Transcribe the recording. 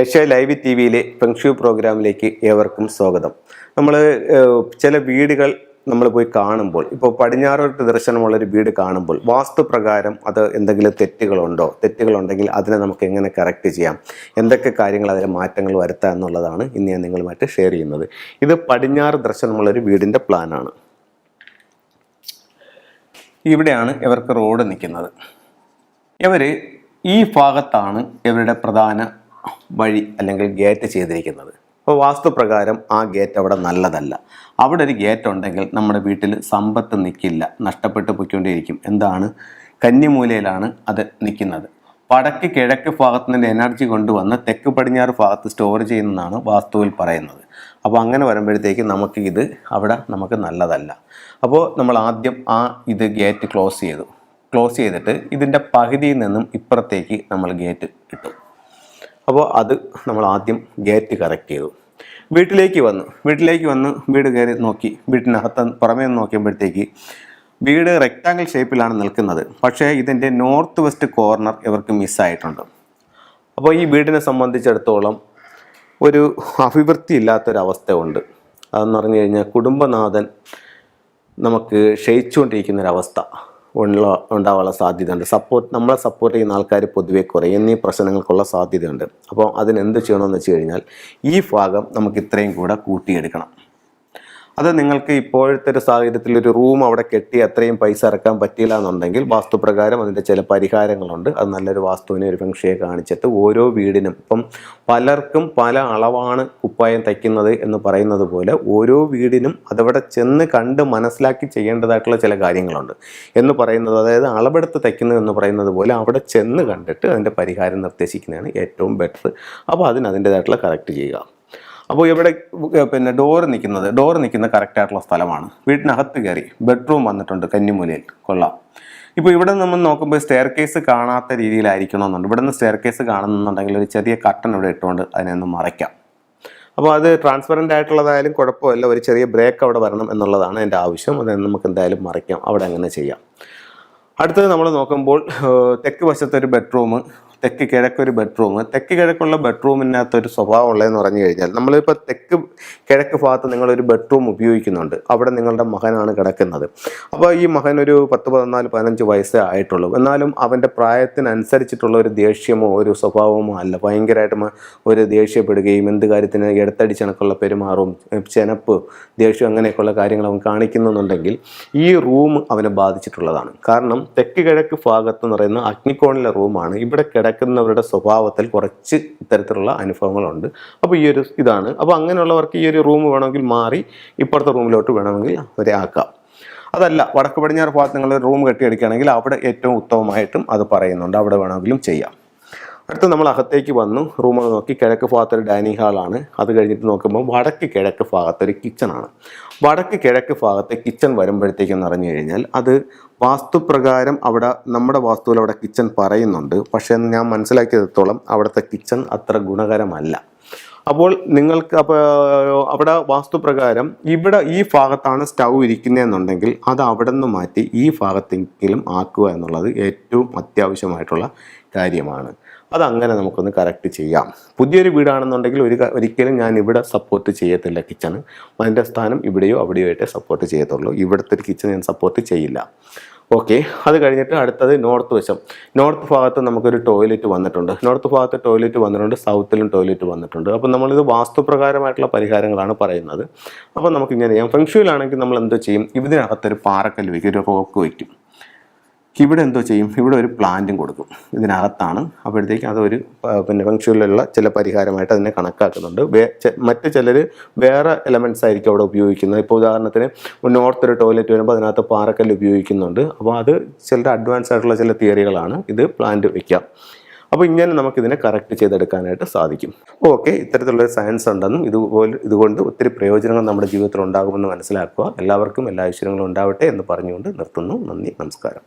Asia live ടി വിയിലെ feng shui പ്രോഗ്രാമിലേക്ക് ഏവർക്കും സ്വാഗതം. നമ്മൾ ചില വീടുകൾ നമ്മൾ പോയി കാണുമ്പോൾ ഇപ്പോൾ പടിഞ്ഞാറോട്ട് ദർശനമുള്ളൊരു വീട് കാണുമ്പോൾ വാസ്തുപ്രകാരം അത് എന്തെങ്കിലും തെറ്റുകളുണ്ടോ? തെറ്റുകളുണ്ടെങ്കിൽ അതിനെ നമുക്ക് എങ്ങനെ കറക്റ്റ് ചെയ്യാം? എന്തൊക്കെ കാര്യങ്ങൾ അതിൽ മാറ്റങ്ങൾ വരുത്താം എന്നുള്ളതാണ് ഇന്ന് ഞാൻ നിങ്ങളുമായിട്ട് ഷെയർ ചെയ്യുന്നത്. ഇത് പടിഞ്ഞാറ് ദർശനമുള്ളൊരു വീടിന്റെ പ്ലാനാണ് ഇവിടെയാണ് ഇവർക്ക് റോഡ് നിൽക്കുന്നത്. ഇവർ ഈ ഭാഗത്താണ് ഇവരുടെ പ്രധാന വഴി അല്ലെങ്കിൽ ഗേറ്റ് ചെയ്തിരിക്കുന്നത്. അപ്പോൾ വാസ്തുപ്രകാരം ആ ഗേറ്റ് അവിടെ നല്ലതല്ല. അവിടെ ഒരു ഗേറ്റ് ഉണ്ടെങ്കിൽ നമ്മുടെ വീട്ടിൽ സമ്പത്ത് നിൽക്കില്ല നഷ്ടപ്പെട്ട് പൊയ്ക്കൊണ്ടേയിരിക്കും എന്താണ്? കന്നിമൂലയിലാണ് അത് നിൽക്കുന്നത് വടക്ക് കിഴക്ക് ഭാഗത്ത് നിന്ന് എനർജി കൊണ്ടുവന്ന് തെക്ക് പടിഞ്ഞാറ് ഭാഗത്ത് സ്റ്റോർ ചെയ്യുന്നതാണ് വാസ്തുവിൽ പറയുന്നത്. അപ്പോൾ അങ്ങനെ വരുമ്പോഴത്തേക്ക് നമുക്ക് ഇത് അവിടെ നമുക്ക് നല്ലതല്ല. അപ്പോൾ നമ്മൾ ആദ്യം ആ ഇത് ഗേറ്റ് ക്ലോസ് ചെയ്തു. ക്ലോസ് ചെയ്തിട്ട് ഇതിന്റെ പകുതിയിൽ നിന്നും ഇപ്പുറത്തേക്ക് നമ്മൾ ഗേറ്റ് ഇട്ടു. അപ്പോൾ അത് നമ്മൾ ആദ്യം ഗേറ്റ് കറക്റ്റ് ചെയ്തു. വീട്ടിലേക്ക് വന്നു. വീട്ടിലേക്ക് വന്ന് വീട് കയറി നോക്കി. വീട്ടിനകത്ത് പുറമേ നിന്ന് നോക്കിയപ്പോഴത്തേക്ക് വീട് റെക്റ്റാങ്കിൾ ഷേപ്പിലാണ് നിൽക്കുന്നത്. പക്ഷേ ഇതിന്റെ നോർത്ത് വെസ്റ്റ് കോർണർ ഇവർക്ക് മിസ്സായിട്ടുണ്ട് അപ്പോൾ ഈ വീടിനെ സംബന്ധിച്ചിടത്തോളം ഒരു അഭിവൃദ്ധി ഇല്ലാത്തൊരവസ്ഥ ഉണ്ട് അതെന്ന് പറഞ്ഞു കഴിഞ്ഞാൽ കുടുംബനാഥൻ നമുക്ക് ക്ഷയിച്ചുകൊണ്ടിരിക്കുന്നൊരവസ്ഥ ഉള്ള ഉണ്ടാവാനുള്ള സാധ്യതയുണ്ട്. സപ്പോർട്ട് നമ്മളെ സപ്പോർട്ട് ചെയ്യുന്ന ആൾക്കാർ പൊതുവെ കുറയും എന്നീ പ്രശ്നങ്ങൾക്കുള്ള സാധ്യതയുണ്ട്. അപ്പോൾ അതിനെന്ത് ചെയ്യണമെന്ന് വെച്ച് കഴിഞ്ഞാൽ ഈ ഭാഗം നമുക്ക് ഇത്രയും കൂടെ കൂട്ടിയെടുക്കണം. അത് നിങ്ങൾക്ക് ഇപ്പോഴത്തെ ഒരു സാഹചര്യത്തിൽ ഒരു റൂം അവിടെ കെട്ടി അത്രയും പൈസ ഇറക്കാൻ പറ്റിയില്ല എന്നുണ്ടെങ്കിൽ വാസ്തുപ്രകാരം അതിന്റെ ചില പരിഹാരങ്ങളുണ്ട്. അത് നല്ലൊരു വാസ്തുവിനെ ഒരു ഫംഗ്ഷയെ കാണിച്ചിട്ട് ഓരോ വീടിനും. ഇപ്പം പലർക്കും പല അളവാണ് കുപ്പായം തയ്ക്കുന്നത് എന്ന് പറയുന്നത് പോലെ ഓരോ വീടിനും അതവിടെ ചെന്ന് കണ്ട് മനസ്സിലാക്കി ചെയ്യേണ്ടതായിട്ടുള്ള ചില കാര്യങ്ങളുണ്ട്. എന്ന് പറയുന്നത് അതായത് അളവെടുത്ത് തയ്ക്കുന്നത് എന്ന് പറയുന്നത് പോലെ അവിടെ ചെന്ന് കണ്ടിട്ട് അതിന്റെ പരിഹാരം നിർദ്ദേശിക്കുന്നതാണ് ഏറ്റവും ബെറ്റർ അപ്പോൾ അതിന് അതിന്റേതായിട്ടുള്ള കറക്റ്റ് ചെയ്യുക. അപ്പോൾ ഇവിടെ പിന്നെ ഡോറ് നിൽക്കുന്നത് ഡോറ് നിൽക്കുന്ന കറക്റ്റായിട്ടുള്ള സ്ഥലമാണ്. വീട്ടിനകത്ത് കയറി ബെഡ്റൂം വന്നിട്ടുണ്ട് കന്നിമൂലയിൽ. കൊള്ളാം. ഇപ്പോൾ ഇവിടെ നമ്മൾ നോക്കുമ്പോൾ സ്റ്റെയർ കേസ് കാണാത്ത രീതിയിലായിരിക്കണം എന്നുണ്ട് ഇവിടെ നിന്ന് സ്റ്റെയർ കേസ് കാണുന്നുണ്ടെങ്കിൽ ഒരു ചെറിയ കട്ടൺ ഇവിടെ ഇട്ടുകൊണ്ട് അതിനെ ഒന്ന് മറയ്ക്കാം. അപ്പോൾ അത് ട്രാൻസ്പെറന്റ് ആയിട്ടുള്ളതായാലും കുഴപ്പമില്ല. ഒരു ചെറിയ ബ്രേക്ക് അവിടെ വരണം എന്നുള്ളതാണ് എന്റെ ആവശ്യം. അത് നമുക്ക് എന്തായാലും മറയ്ക്കാം. അവിടെ അങ്ങനെ ചെയ്യാം. അടുത്തത് നമ്മൾ നോക്കുമ്പോൾ തെക്ക് വശത്തൊരു ബെഡ്റൂം തെക്ക് കിഴക്കൊരു ബെഡ്റൂം തെക്ക് കിഴക്കുള്ള ബെഡ്റൂമിനകത്ത് ഒരു സ്വഭാവം ഉള്ളതെന്ന് പറഞ്ഞു കഴിഞ്ഞാൽ നമ്മളിപ്പോൾ തെക്ക് കിഴക്ക് ഭാഗത്ത് നിങ്ങളൊരു ബെഡ്റൂം ഉപയോഗിക്കുന്നുണ്ട്. അവിടെ നിങ്ങളുടെ മകനാണ് കിടക്കുന്നത്. അപ്പോൾ ഈ മകൻ ഒരു പത്ത് പതിനാല് പതിനഞ്ച് വയസ്സേ ആയിട്ടുള്ളൂ. എന്നാലും അവന്റെ പ്രായത്തിനനുസരിച്ചിട്ടുള്ള ഒരു ദേഷ്യമോ ഒരു സ്വഭാവമോ അല്ല. ഭയങ്കരമായിട്ട് ഒരു ദേഷ്യപ്പെടുകയും എന്ത് കാര്യത്തിന് എടുത്തടിച്ചണക്കുള്ള പെരുമാറും ചെനപ്പ് ദേഷ്യം അങ്ങനെയൊക്കെയുള്ള കാര്യങ്ങൾ അവൻ കാണിക്കുന്നുണ്ടെങ്കിൽ ഈ റൂം അവനെ ബാധിച്ചിട്ടുള്ളതാണ്. കാരണം തെക്ക് കിഴക്ക് ഭാഗത്ത് എന്ന് പറയുന്ന അഗ്നിക്കോണിലെ റൂമാണ് ഇവിടെ കിടക്കുന്നവരുടെ സ്വഭാവത്തിൽ കുറച്ച് ഇത്തരത്തിലുള്ള അനുഭവങ്ങളുണ്ട്. അപ്പോൾ ഈ ഒരു ഇതാണ്. അപ്പോൾ അങ്ങനെയുള്ളവർക്ക് ഈ ഒരു റൂം വേണമെങ്കിൽ മാറി ഇപ്പുറത്തെ റൂമിലോട്ട് വേണമെങ്കിൽ അവരെ ആക്കാം. അതല്ല വടക്ക് പടിഞ്ഞാറ് ഭാഗത്ത് നിങ്ങൾ റൂം കെട്ടിയെടുക്കുകയാണെങ്കിൽ അവിടെ ഏറ്റവും ഉത്തമമായിട്ടും അത് പറയുന്നുണ്ട്. അവിടെ വേണമെങ്കിലും ചെയ്യാം. അടുത്ത് നമ്മൾ അകത്തേക്ക് വന്നു. റൂമിൽ നോക്കി കിഴക്ക് ഭാഗത്തൊരു ഡൈനിങ് ഹാളാണ്. അത് കഴിഞ്ഞിട്ട് നോക്കുമ്പോൾ വടക്ക് കിഴക്ക് ഭാഗത്തൊരു കിച്ചണാണ്. വടക്ക് കിഴക്ക് ഭാഗത്തെ കിച്ചൺ വരുമ്പോഴത്തേക്കെന്ന് പറഞ്ഞു കഴിഞ്ഞാൽ അത് വാസ്തുപ്രകാരം അവിടെ നമ്മുടെ വാസ്തുവിൽ അവിടെ കിച്ചൺ പറയുന്നുണ്ട്. പക്ഷേ ഞാൻ മനസ്സിലാക്കിയതിടത്തോളം അവിടുത്തെ കിച്ചൺ അത്ര ഗുണകരമല്ല. അപ്പോൾ നിങ്ങൾക്ക് അപ്പോൾ അവിടെ വാസ്തുപ്രകാരം ഇവിടെ ഈ ഭാഗത്താണ് സ്റ്റൗ ഇരിക്കുന്നതെന്നുണ്ടെങ്കിൽ അത് അവിടെ നിന്ന് മാറ്റി ഈ ഭാഗത്തെങ്കിലും ആക്കുക എന്നുള്ളത് ഏറ്റവും അത്യാവശ്യമായിട്ടുള്ള കാര്യമാണ്. അതങ്ങനെ നമുക്കൊന്ന് കറക്റ്റ് ചെയ്യാം. പുതിയൊരു വീടാണെന്നുണ്ടെങ്കിൽ ഒരു ഒരിക്കലും ഞാൻ ഇവിടെ സപ്പോർട്ട് ചെയ്യത്തില്ല കിച്ചണ് അതിന്റെ സ്ഥാനം ഇവിടെയോ അവിടെയോ ആയിട്ടേ സപ്പോർട്ട് ചെയ്യത്തുള്ളൂ. ഇവിടുത്തെ ഒരു കിച്ചൺ ഞാൻ സപ്പോർട്ട് ചെയ്യില്ല. ഓക്കെ അത് കഴിഞ്ഞിട്ട് അടുത്തത് നോർത്ത് വശം. നോർത്ത് ഭാഗത്ത് നമുക്കൊരു ടോയ്ലറ്റ് വന്നിട്ടുണ്ട്. നോർത്ത് ഭാഗത്ത് ടോയ്ലറ്റ് വന്നിട്ടുണ്ട് സൗത്തിലും ടോയ്ലറ്റ് വന്നിട്ടുണ്ട്. അപ്പോൾ നമ്മളിത് വാസ്തുപ്രകാരമായിട്ടുള്ള പരിഹാരങ്ങളാണ് പറയുന്നത്. അപ്പോൾ നമുക്ക് ഇങ്ങനെ ചെയ്യാം ഫെങ്ഷുവിലാണെങ്കിൽ നമ്മൾ എന്തോ ചെയ്യും? ഇതിനകത്തൊരു പാറക്കല്ല് വയ്ക്കും ഒരു റോക്ക് വയ്ക്കും ഇവിടെ എന്തോ ചെയ്യും? ഇവിടെ ഒരു പ്ലാന്റും കൊടുക്കും. ഇതിനകത്താണ്. അപ്പോഴത്തേക്ക് അതൊരു പിന്നെ ഫംഗ്ഷനിലുള്ള ചില പരിഹാരമായിട്ട് അതിനെ കണക്കാക്കുന്നുണ്ട്. മറ്റ് ചിലർ വേറെ എലമെന്റ്സ് ആയിരിക്കും അവിടെ ഉപയോഗിക്കുന്നത്. ഇപ്പോൾ ഉദാഹരണത്തിന് നോർത്ത് ഒരു ടോയ്ലറ്റ് വരുമ്പോൾ അതിനകത്ത് പാറക്കല്ല് ഉപയോഗിക്കുന്നുണ്ട്. അപ്പോൾ അത് ചിലർ അഡ്വാൻസ് ആയിട്ടുള്ള ചില തിയറികളാണ് ഇത് പ്ലാന്റ് വയ്ക്കാം അപ്പോൾ ഇങ്ങനെ നമുക്കിതിനെ കറക്റ്റ് ചെയ്തെടുക്കാനായിട്ട് സാധിക്കും. ഓക്കെ ഇത്തരത്തിലുള്ള സയൻസ് ഉണ്ടെന്നും ഇതുപോലെ ഇതുകൊണ്ട് ഒത്തിരി പ്രയോജനങ്ങൾ നമ്മുടെ ജീവിതത്തിൽ ഉണ്ടാകുമെന്ന് മനസ്സിലാക്കുക. എല്ലാവർക്കും എല്ലാ ഐശ്വര്യങ്ങളും ഉണ്ടാവട്ടെ എന്ന് പറഞ്ഞുകൊണ്ട് നിർത്തുന്നു. നന്ദി നമസ്കാരം.